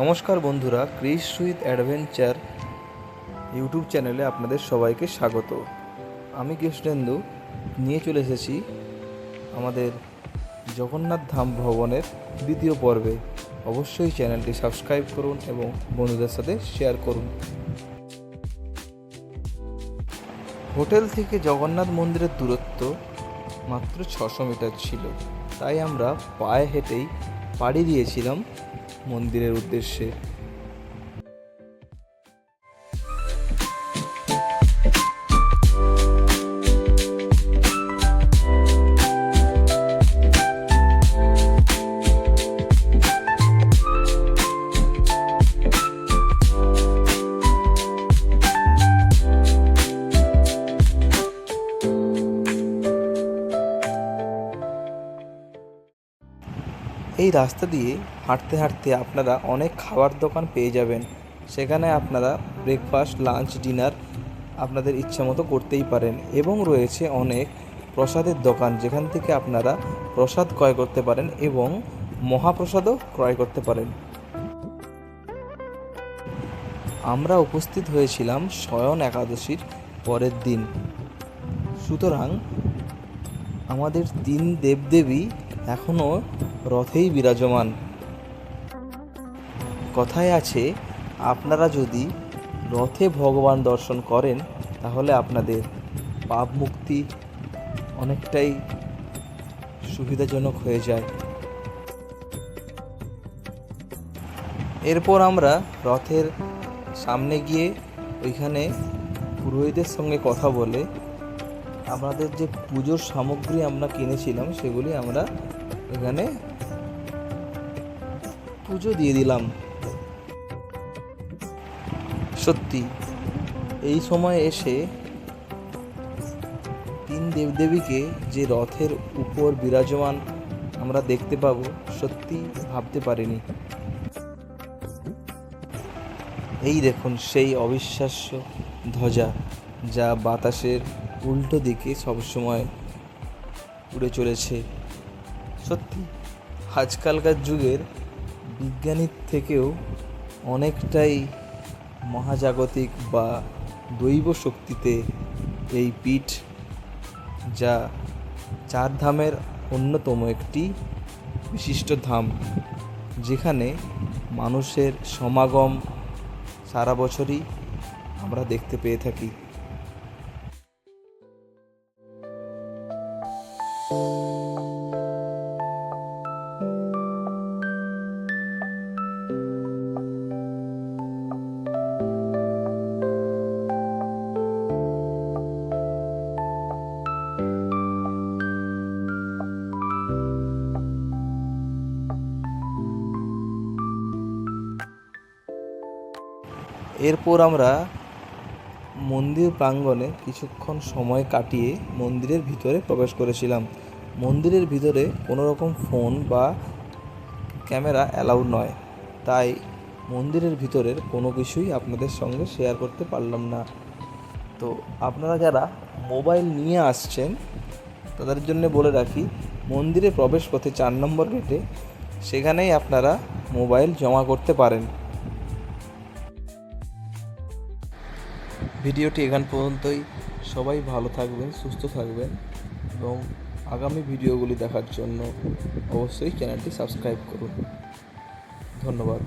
নমস্কার বন্ধুরা Chris with adventure YouTube চ্যানেলে আপনাদের সবাইকে স্বাগত। আমি কৃষ্ণেন্দু, নিয়ে চলে এসেছি আমাদের জগন্নাথ ধাম ভবনের দ্বিতীয় পর্বে। অবশ্যই চ্যানেলটি সাবস্ক্রাইব করুন এবং বন্ধুদের সাথে শেয়ার করুন। হোটেল থেকে জগন্নাথ মন্দিরের দূরত্ব মাত্র ছশো মিটার ছিল। তাই আমরা পায়ে হেঁটেই পাড়ি দিয়েছিলাম মন্দিরের উদ্দেশ্যে। এই রাস্তা দিয়ে হাঁটতে হাঁটতে আপনারা অনেক খাবার দোকান পেয়ে যাবেন। সেখানে আপনারা ব্রেকফাস্ট লাঞ্চ ডিনার আপনাদের ইচ্ছা মতো করতেই পারেন এবং রয়েছে অনেক প্রসাদের দোকান যেখান থেকে আপনারা প্রসাদ ক্রয় করতে পারেন এবং মহাপ্রসাদও ক্রয় করতে পারেন। আমরা উপস্থিত হয়েছিলাম শয়ন একাদশীর পরের দিন। সুতরাং আমাদের তিন দেবদেবী এখনও রথেই বিরাজমান। কথায় আছে, আপনারা যদি রথে ভগবান দর্শন করেন, তাহলে আপনাদের পাপ মুক্তি অনেকটাই সুবিধাজনক হয়ে যায়। এরপর আমরা রথের সামনে গিয়ে ওইখানে পুরোহিতের সঙ্গে কথা বলে আমাদের যে পুজোর সামগ্রী আমরা কিনেছিলাম, সেগুলি আমরা এখানে পুজো দিয়ে দিলাম। সত্যি, এই সময় এসে তিন দেবদেবীকে যে রথের উপর বিরাজমান আমরা দেখতে পাবো, সত্যি ভাবতে পারিনি। এই দেখুন সেই অবিশ্বাস্য ধ্বজা, যা বাতাসের উল্টো দিকে সবসময় উড়ে চলেছে। সত্যি, আজকালকার যুগের বিজ্ঞানীর থেকেও অনেকটাই মহাজাগতিক বা দৈব শক্তিতে এই পীঠ, যা চার ধামের অন্যতম একটি বিশিষ্ট ধাম, যেখানে মানুষের সমাগম সারা বছরই আমরা দেখতে পেয়ে থাকি। এরপর আমরা মন্দির প্রাঙ্গণে কিছুক্ষণ সময় কাটিয়ে মন্দিরের ভিতরে প্রবেশ করেছিলাম। মন্দিরের ভিতরে কোনো রকম ফোন বা ক্যামেরা অ্যালাউড নয়। তাই মন্দিরের ভিতরের কোনো কিছুই আপনাদের সঙ্গে শেয়ার করতে পারলাম না। তো আপনারা যারা মোবাইল নিয়ে আসছেন, তাদের জন্য বলে রাখি, মন্দিরে প্রবেশ পথে চার নম্বর গেটে সেখানেই আপনারা মোবাইল জমা করতে পারেন। ভিডিওটি এখান পর্যন্তই। সবাই ভালো থাকবেন, সুস্থ থাকবেন এবং আগামী ভিডিওগুলি দেখার জন্য অবশ্যই চ্যানেলটি সাবস্ক্রাইব করুন। ধন্যবাদ।